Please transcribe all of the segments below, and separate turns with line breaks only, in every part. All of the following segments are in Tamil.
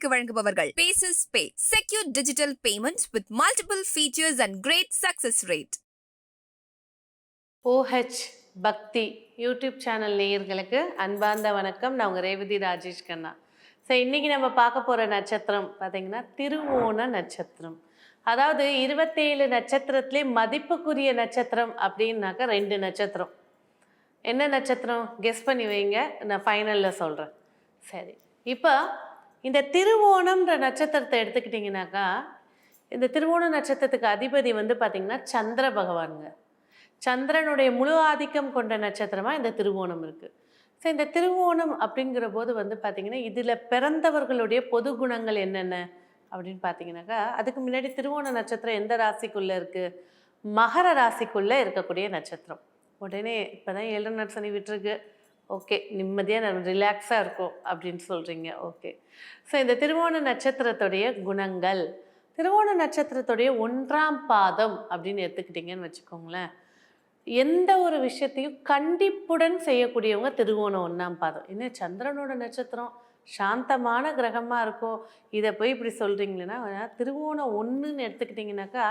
உங்களுக்கு வழங்குபவர்கள். Paces Pay secure digital payment with multiple features and great success rate
OH Bhakti YouTube channel நேயர்களுக்கு அன்பார்ந்த வணக்கம். நான் உங்கள் ரேவதி ராஜேஷ் கண்ணா. ஸோ இன்றைக்கி நம்ம பார்க்க போகிற நட்சத்திரம் பார்த்தீங்கன்னா திருவோண நட்சத்திரம். அதாவது இருபத்தேழு நட்சத்திரத்திலே மதிப்புக்குரிய நட்சத்திரம் அப்படின்னாக்கா ரெண்டு நட்சத்திரம். என்ன நட்சத்திரம்? கெஸ் பண்ணி வைங்க. நான் ஃபைனலில் சொல்கிறேன் சரி. இப்போ இந்த திருவோணம்ன்ற நட்சத்திரத்தை எடுத்துக்கிட்டிங்கனாக்கா இந்த திருவோண நட்சத்திரத்துக்கு அதிபதி வந்து பார்த்திங்கன்னா சந்திர பகவானுங்க. சந்திரனுடைய முழு ஆதிக்கம் கொண்ட நட்சத்திரமாக இந்த திருவோணம் இருக்குது ஸோ இந்த திருவோணம் அப்படிங்கிற போது வந்து பார்த்திங்கன்னா இதில் பிறந்தவர்களுடைய பொது குணங்கள் என்னென்ன அப்படின்னு பார்த்தீங்கன்னாக்கா அதுக்கு முன்னாடி திருவோண நட்சத்திரம் எந்த ராசிக்குள்ளே இருக்குது மகர ராசிக்குள்ளே இருக்கக்கூடிய நட்சத்திரம். உடனே இப்போ தான் ஏழு நட்சனி விட்டுருக்கு. ஓகே நிம்மதியாக நம்ம ரிலாக்ஸாக இருக்கும் அப்படின்னு சொல்கிறீங்க ஓகே. ஸோ இந்த திருவோண நட்சத்திரத்துடைய குணங்கள். திருவோண நட்சத்திரத்துடைய ஒன்றாம் பாதம் அப்படின்னு எடுத்துக்கிட்டிங்கன்னு வச்சுக்கோங்களேன். எந்த ஒரு விஷயத்தையும் கண்டிப்புடன் செய்யக்கூடியவங்க திருவோணம் ஒன்றாம் பாதம். என்ன சந்திரனோட நட்சத்திரம்? சாந்தமான கிரகமாக இருக்கும் இதை போய் இப்படி சொல்கிறீங்களேன்னா திருவோணம் ஒன்றுன்னு எடுத்துக்கிட்டிங்கனாக்கா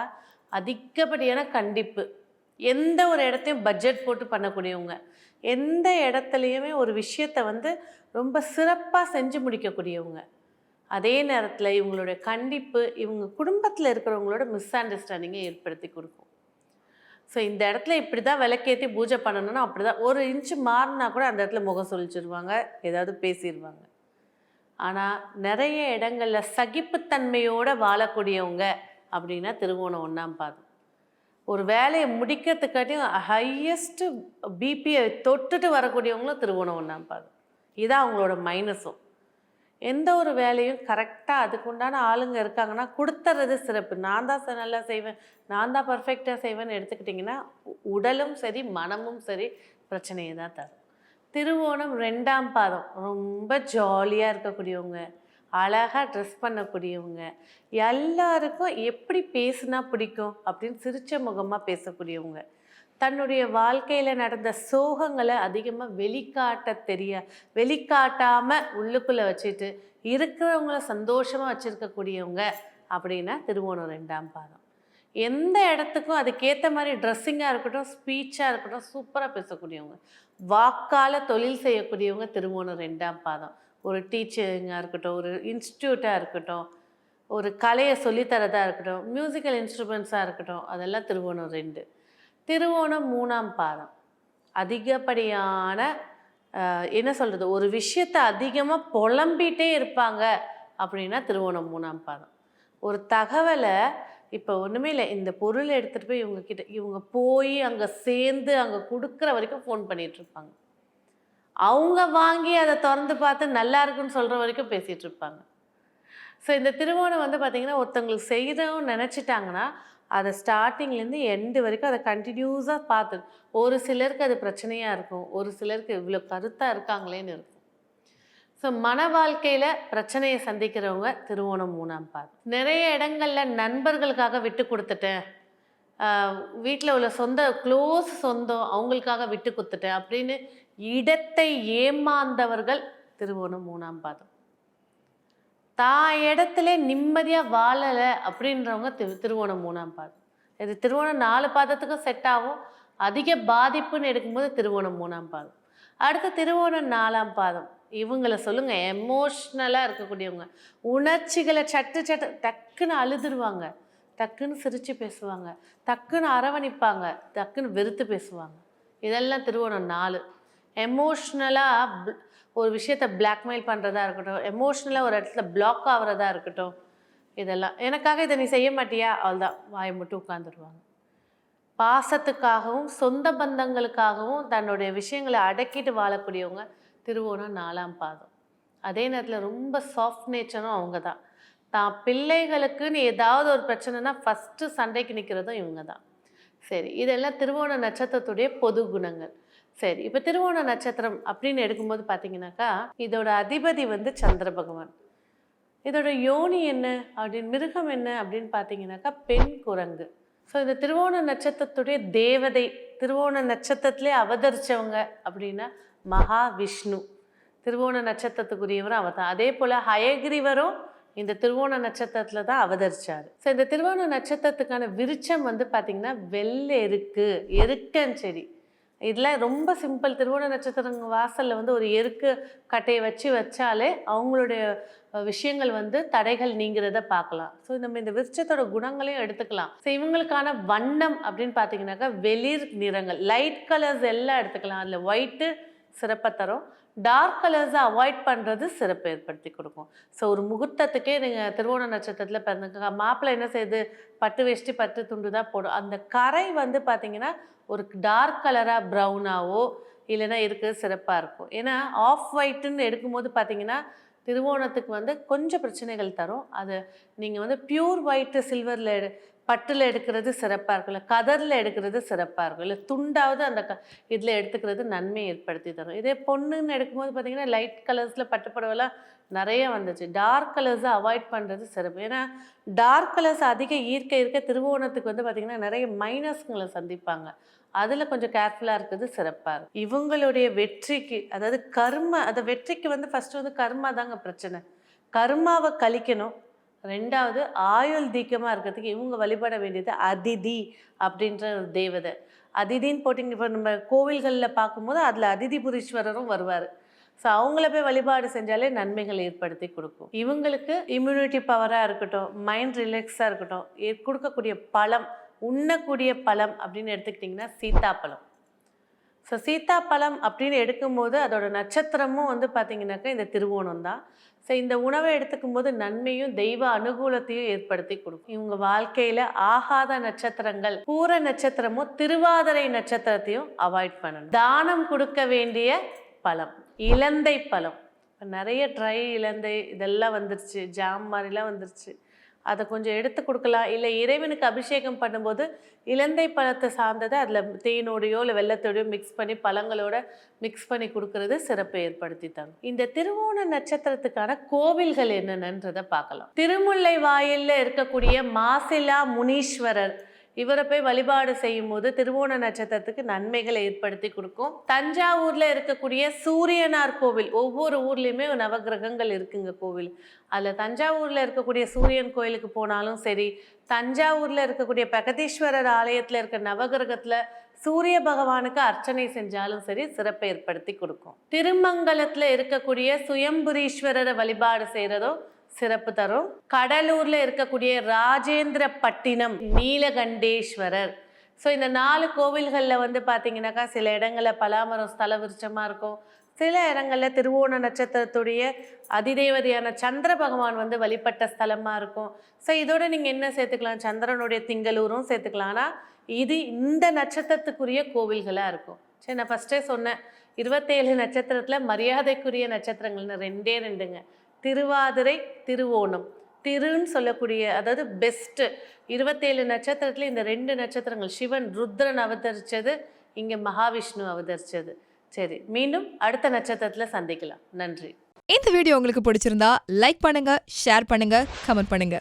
அதிகப்படியான கண்டிப்பு. எந்த ஒரு இடத்தையும் பட்ஜெட் போட்டு பண்ணக்கூடியவங்க. எந்த இடத்துலையுமே ஒரு விஷயத்தை வந்து ரொம்ப சிறப்பாக செஞ்சு முடிக்கக்கூடியவங்க. அதே நேரத்தில் இவங்களுடைய கண்டிப்பு இவங்க குடும்பத்தில் இருக்கிறவங்களோட மிஸ் அண்டர்ஸ்டாண்டிங்கை ஏற்படுத்தி கொடுக்கும். ஸோ இந்த இடத்துல இப்படி தான் விளக்கேற்றி பூஜை பண்ணணும்னா அப்படி தான் ஒரு இன்ச்சு மாறினா கூட அந்த இடத்துல முகம் சொல்லிச்சிருவாங்க ஏதாவது பேசிடுவாங்க ஆனால் நிறைய இடங்களில் சகிப்புத்தன்மையோடு வாழக்கூடியவங்க அப்படின்னா திருவோணம் ஒன்றாம் பாதம். ஒரு வேலையை முடிக்கிறதுக்காட்டியும் ஹையஸ்ட்டு பிபியை தொட்டுட்டு வரக்கூடியவங்களும் திருவோணம் ஒன்றாம் பாதம். இதான் அவங்களோட மைனஸும் எந்த ஒரு வேலையும் கரெக்டாக அதுக்குண்டான ஆளுங்க இருக்காங்கன்னா கொடுத்துறது சிறப்பு. நான் தான் நல்லா செய்வேன். நான் தான் பர்ஃபெக்டாக செய்வேன்னு எடுத்துக்கிட்டிங்கன்னா உடலும் சரி மனமும் சரி பிரச்சனையை தான் தரும். திருவோணம் ரெண்டாம் பாதம். ரொம்ப ஜாலியாக இருக்கக்கூடியவங்க. அழகாக ட்ரெஸ் பண்ணக்கூடியவங்க. எல்லாருக்கும் எப்படி பேசுனா பிடிக்கும் அப்படின்னு சிரிச்ச முகமாக பேசக்கூடியவங்க. தன்னுடைய வாழ்க்கையில் நடந்த சோகங்களை அதிகமாக வெளிக்காட்ட தெரிய வெளிக்காட்டாமல் உள்ளுக்குள்ளே வச்சுட்டு இருக்கிறவங்கள சந்தோஷமாக வச்சுருக்கக்கூடியவங்க அப்படின்னா திருவோணம் ரெண்டாம் பாதம். எந்த இடத்துக்கும் அதுக்கேற்ற மாதிரி ட்ரெஸ்ஸிங்காக இருக்கட்டும் ஸ்பீச்சாக இருக்கட்டும் சூப்பராக பேசக்கூடியவங்க. வாக்கால் தொழில் செய்யக்கூடியவங்க திருவோணம் ரெண்டாம் பாதம். ஒரு டீச்சரிங்காக இருக்கட்டும் ஒரு இன்ஸ்டியூட்டாக இருக்கட்டும் ஒரு கலையை சொல்லித்தரதாக இருக்கட்டும் மியூசிக்கல் இன்ஸ்ட்ருமெண்ட்ஸாக இருக்கட்டும் அதெல்லாம் திருவோணம் ரெண்டு. திருவோணம் மூணாம் பாதம். அதிகப்படியான என்ன சொல்கிறது ஒரு விஷயத்தை அதிகமாக புலம்பிகிட்டே இருப்பாங்க அப்படின்னா திருவோணம் மூணாம் பாதம். ஒரு தகவலை இப்போ ஒன்றுமே இல்லை இந்த பொருளை எடுத்துகிட்டு போய் இவங்கக்கிட்ட இவங்க போய் அங்கே சேர்ந்து அங்கே கொடுக்குற வரைக்கும் ஃபோன் பண்ணிகிட்ருப்பாங்க அவங்க வாங்கி அதை திறந்து பார்த்து நல்லா இருக்குன்னு சொல்கிற வரைக்கும் பேசிகிட்டு இருப்பாங்க. ஸோ இந்த திருமணம் வந்து பார்த்திங்கன்னா ஒருத்தவங்களுக்கு செய்கிறோம் நினச்சிட்டாங்கன்னா அதை ஸ்டார்டிங்லேருந்து எண்டு வரைக்கும் அதை கண்டினியூஸாக பார்த்து ஒரு சிலருக்கு அது பிரச்சனையாக இருக்கும் ஒரு சிலருக்கு இவ்வளோ கருத்தாக இருக்காங்களேன்னு இருக்கும். ஸோ மன வாழ்க்கையில் பிரச்சனையை சந்திக்கிறவங்க திருவோணம் மூணாம் பாதம் நிறைய இடங்களில் நண்பர்களுக்காக விட்டு கொடுத்துட்டேன். வீட்டில் உள்ள சொந்த க்ளோஸ் சொந்தம் அவங்களுக்காக விட்டு கொடுத்துட்டேன் அப்படின்னு இடத்தை ஏமாந்தவர்கள் திருவோணம் மூணாம் பாதம். தான் இடத்துல நிம்மதியாக வாழலை அப்படின்றவங்க திரு திருவோணம் மூணாம் பாதம். இது திருவோணம் நாலு பாதத்துக்கும் செட் ஆகும். அதிக பாதிப்புன்னு எடுக்கும்போது திருவோணம் மூணாம் பாதம். அடுத்து திருவோணம் நாலாம் பாதம். இவங்களை சொல்லுங்க எமோஷ்னலாக இருக்கக்கூடியவங்க. உணர்ச்சிகளை சட்டு சட்டு டக்குன்னு அழுதுருவாங்க. டக்குன்னு சிரித்து பேசுவாங்க. டக்குன்னு அரவணைப்பாங்க. டக்குன்னு வெறுத்து பேசுவாங்க. இதெல்லாம் திருவோணம் நாலு. எமோஷ்னலாக ஒரு விஷயத்தை பிளாக்மெயில் பண்ணுறதா இருக்கட்டும் எமோஷ்னலாக ஒரு இடத்துல பிளாக் ஆகிறதா இருக்கட்டும் இதெல்லாம். எனக்காக இதை நீ செய்ய மாட்டியா? அவள் தான் வாயை மட்டும் உட்காந்துருவாங்க பாசத்துக்காகவும் சொந்த பந்தங்களுக்காகவும் தன்னுடைய விஷயங்களை அடக்கிட்டு வாழக்கூடியவங்க திருவோணம் நாலாம் பாதம். அதே நேரத்தில் ரொம்ப சாஃப்ட் நேச்சரும் அவங்க தான் தான் பிள்ளைகளுக்குன்னு ஏதாவது ஒரு பிரச்சனைனா ஃபஸ்ட்டு சண்டைக்கு நிற்கிறதும் இவங்க தான் சரி இதெல்லாம் திருவோண நட்சத்திரத்துடைய பொது குணங்கள். சரி இப்போ திருவோண நட்சத்திரம் அப்படின்னு எடுக்கும்போது பார்த்தீங்கன்னாக்கா இதோட அதிபதி வந்து சந்திர பகவான். இதோட யோனி என்ன அப்படின்னு மிருகம் என்ன அப்படின்னு பார்த்தீங்கன்னாக்கா பெண் குரங்கு. ஸோ இந்த திருவோண நட்சத்திரத்துடைய தேவதை திருவோண நட்சத்திரத்திலே அவதரிச்சவங்க அப்படின்னா மகாவிஷ்ணு. திருவோண நட்சத்திரத்துக்குரியவரும் அவர் தான் அதே போல் ஹயகிரிவரும் இந்த திருவோண நட்சத்திரத்தில் தான் அவதரிச்சார். ஸோ இந்த திருவோண நட்சத்திரத்துக்கான விருச்சம் வந்து பார்த்திங்கன்னா வெள்ளை எருக்கு எருக்கன் செடி. இதெல்லாம் ரொம்ப சிம்பிள். திருவோண நட்சத்திரங்க வாசலில் வந்து ஒரு எருக்கு கட்டையை வச்சு வச்சாலே அவங்களுடைய விஷயங்கள் வந்து தடைகள் நீங்கிறத பார்க்கலாம். ஸோ நம்ம இந்த விருட்சத்தோட குணங்களையும் எடுத்துக்கலாம். ஸோ இவங்களுக்கான வண்ணம் அப்படின்னு பார்த்தீங்கன்னாக்கா வெளிர் நிறங்கள் லைட் கலர்ஸ் எல்லாம் எடுத்துக்கலாம். அதில் ஒயிட்டு சிறப்பை தரும். டார்க் கலர்ஸை அவாய்ட் பண்ணுறது சிறப்பு ஏற்படுத்தி கொடுக்கும். ஸோ ஒரு முகூர்த்தத்துக்கே நீங்கள் திருவோண நட்சத்திரத்தில் பிறந்துக்கோங்க. மாப்பிள்ளை என்ன செய்யுது பட்டு வேஷ்டி பட்டு துண்டு தான் போடும். அந்த கரை வந்து பார்த்தீங்கன்னா ஒரு டார்க் கலராக ப்ரௌனாவோ இல்லைன்னா இருக்கிறது சிறப்பாக இருக்கும். ஏன்னா ஆஃப் ஒயிட்டுன்னு எடுக்கும்போது பார்த்தீங்கன்னா திருவோணத்துக்கு வந்து கொஞ்சம் பிரச்சனைகள் தரும். அது நீங்கள் வந்து பியூர் ஒயிட்டு சில்வரில் எடு பட்டில் எடுக்கிறது சிறப்பாக இருக்குல்ல கதரில் எடுக்கிறது சிறப்பாக இருக்கும். இல்லை துண்டாவது அந்த க இதில் எடுத்துக்கிறது நன்மை ஏற்படுத்தி தரும். இதே பொண்ணுன்னு எடுக்கும்போது பார்த்திங்கன்னா லைட் கலர்ஸில் பட்டுப்படவெல்லாம் நிறைய வந்துச்சு. டார்க் கலர்ஸை அவாய்ட் பண்ணுறது சிறப்பு. ஏன்னா டார்க் கலர்ஸ் அதிக ஈர்க்க இருக்க திருவோணத்துக்கு வந்து பார்த்திங்கன்னா நிறைய மைனஸ்களை சந்திப்பாங்க. அதில் கொஞ்சம் கேர்ஃபுல்லாக இருக்கிறது சிறப்பாக இருக்கும். இவங்களுடைய வெற்றிக்கு அதாவது கர்ம அந்த வெற்றிக்கு வந்து ஃபஸ்ட்டு வந்து கர்மா தாங்க பிரச்சனை. கர்மாவை கழிக்கணும். ரெண்டாவது ஆயுள் தீக்கமாக இருக்கிறதுக்கு இவங்க வழிபட வேண்டியது அதிதி அப்படின்ற ஒரு தேவதை. அதிதின்னு போட்டிங்க இப்போ நம்ம கோவில்களில் பார்க்கும்போது அதில் அதிதி புரீஸ்வரரும் வருவார். ஸோ அவங்கள போய் வழிபாடு செஞ்சாலே நன்மைகள் ஏற்படுத்தி கொடுக்கும். இவங்களுக்கு இம்யூனிட்டி பவராக இருக்கட்டும் மைண்ட் ரிலாக்ஸாக இருக்கட்டும் கொடுக்கக்கூடிய பழம் உண்ணக்கூடிய பழம் அப்படின்னு எடுத்துக்கிட்டிங்கன்னா சீத்தாப்பழம் ஸோ சீத்தாப்பழம் அப்படின்னு எடுக்கும்போது அதோட நட்சத்திரமும் வந்து பார்த்தீங்கன்னாக்கா இந்த திருவோணம் தான் ஸோ இந்த உணவை எடுத்துக்கும் போது நன்மையும் தெய்வ அனுகூலத்தையும் ஏற்படுத்தி கொடுக்கும். இவங்க வாழ்க்கையில் ஆகாத நட்சத்திரங்கள் பூர நட்சத்திரமும் திருவாதிரை நட்சத்திரத்தையும் அவாய்ட் பண்ணணும். தானம் கொடுக்க வேண்டிய பழம் இலந்தை பழம். இப்போ நிறைய ட்ரை இலந்தை இதெல்லாம் வந்துருச்சு ஜாம் மாதிரிலாம் வந்துருச்சு. அதை கொஞ்சம் எடுத்து கொடுக்கலாம். இல்லை இறைவனுக்கு அபிஷேகம் பண்ணும்போது இலந்தை பழத்தை சார்ந்ததை அதில் தேனோடையோ இல்லை வெள்ளத்தோடையோ மிக்ஸ் பண்ணி பழங்களோட மிக்ஸ் பண்ணி கொடுக்கறது சிறப்பை ஏற்படுத்தி தரும் இந்த திருவோண நட்சத்திரத்துக்கான கோவில்கள் என்னென்னன்றதை பார்க்கலாம். திருமுல்லை வாயிலில் இருக்கக்கூடிய மாசிலா முனீஸ்வரர் இவரை போய் வழிபாடு செய்யும் போது திருவோண நட்சத்திரத்துக்கு நன்மைகளை ஏற்படுத்தி கொடுக்கும். தஞ்சாவூர்ல இருக்கக்கூடிய சூரியனார் கோவில் ஒவ்வொரு ஊர்லேயுமே நவகிரகங்கள் இருக்குங்க கோவில். அதில் தஞ்சாவூர்ல இருக்கக்கூடிய சூரியன் கோயிலுக்கு போனாலும் சரி தஞ்சாவூர்ல இருக்கக்கூடிய பிரகதீஸ்வரர் ஆலயத்துல இருக்க நவகிரகத்துல சூரிய பகவானுக்கு அர்ச்சனை செஞ்சாலும் சரி சிறப்பை ஏற்படுத்தி கொடுக்கும். திருமங்கலத்துல இருக்கக்கூடிய சுயம்புரீஸ்வரரை வழிபாடு செய்கிறதோ சிறப்பு தரும். கடலூர்ல இருக்கக்கூடிய ராஜேந்திர பட்டினம் நீலகண்டேஸ்வரர். ஸோ இந்த நாலு கோவில்களில் வந்து பார்த்தீங்கன்னாக்கா சில இடங்களில் பலாமரம் ஸ்தல விருட்சமாக இருக்கும். சில இடங்களில் திருவோண நட்சத்திரத்துடைய அதிதேவதையான சந்திர பகவான் வந்து வழிபட்ட ஸ்தலமாக இருக்கும். ஸோ இதோட நீங்கள் என்ன சேர்த்துக்கலாம்? சந்திரனுடைய திங்களூரும் சேர்த்துக்கலாம். ஆனால் இது இந்த நட்சத்திரத்துக்குரிய கோவில்களாக இருக்கும். சரி நான் ஃபஸ்ட்டே சொன்னேன். இருபத்தேழு நட்சத்திரத்தில் மரியாதைக்குரிய நட்சத்திரங்கள்னு ரெண்டே ரெண்டுங்க. திருவாதிரை திருவோணம். திருன்னு சொல்லக்கூடிய அதாவது பெஸ்ட்டு இருபத்தேழு நட்சத்திரத்தில் இந்த ரெண்டு நட்சத்திரங்கள் சிவன் ருத்ரன் அவதரித்தது இங்கே மகாவிஷ்ணு அவதரித்தது சரி மீண்டும் அடுத்த நட்சத்திரத்தில் சந்திக்கலாம். நன்றி.
இந்த வீடியோ உங்களுக்கு பிடிச்சிருந்தா லைக் பண்ணுங்க ஷேர் பண்ணுங்க கமெண்ட் பண்ணுங்க.